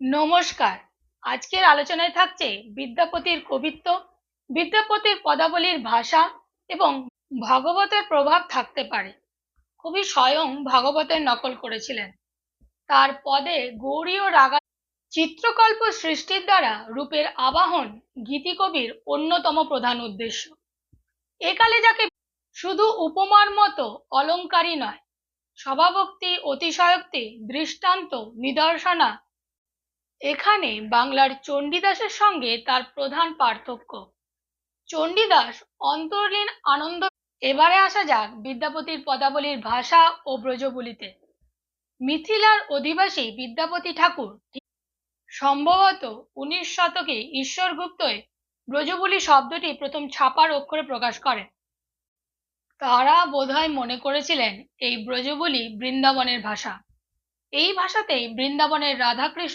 নমস্কার। আজকের আলোচনায় থাকছে বিদ্যাপতির কবিত্ব, বিদ্যাপতির পদাবলীর ভাষা এবং ভাগবতের প্রভাব থাকতে পারে। কবি স্বয়ং ভাগবতের নকল করেছিলেন। তার পদে গৌরী ও রাগা চিত্রকল্প সৃষ্টির দ্বারা রূপের আবাহন গীতিকবির অন্যতম প্রধান উদ্দেশ্য। একালে যাকে শুধু উপমার মতো অলঙ্কারই নয়, স্বভাবক্তি, অতিশয়োক্তি, দৃষ্টান্ত, নিদর্শনা এখানে বাংলার চণ্ডীদাসের সঙ্গে তার প্রধান পার্থক্য। চণ্ডীদাস অন্তর্লীন আনন্দ এবারে আসা যাক বিদ্যাপতির পদাবলীর ভাষা ও ব্রজবুলিতে। মিথিলার অধিবাসী বিদ্যাপতি ঠাকুর সম্ভবত উনিশ শতকে ঈশ্বরগুপ্তয় ব্রজবুলি শব্দটি প্রথম ছাপার অক্ষরে প্রকাশ করেন। তারা বোধহয় মনে করেছিলেন এই ব্রজবুলি বৃন্দাবনের ভাষা। এই ভাষাতেই বৃন্দাবনের রাধাকৃষ্ণ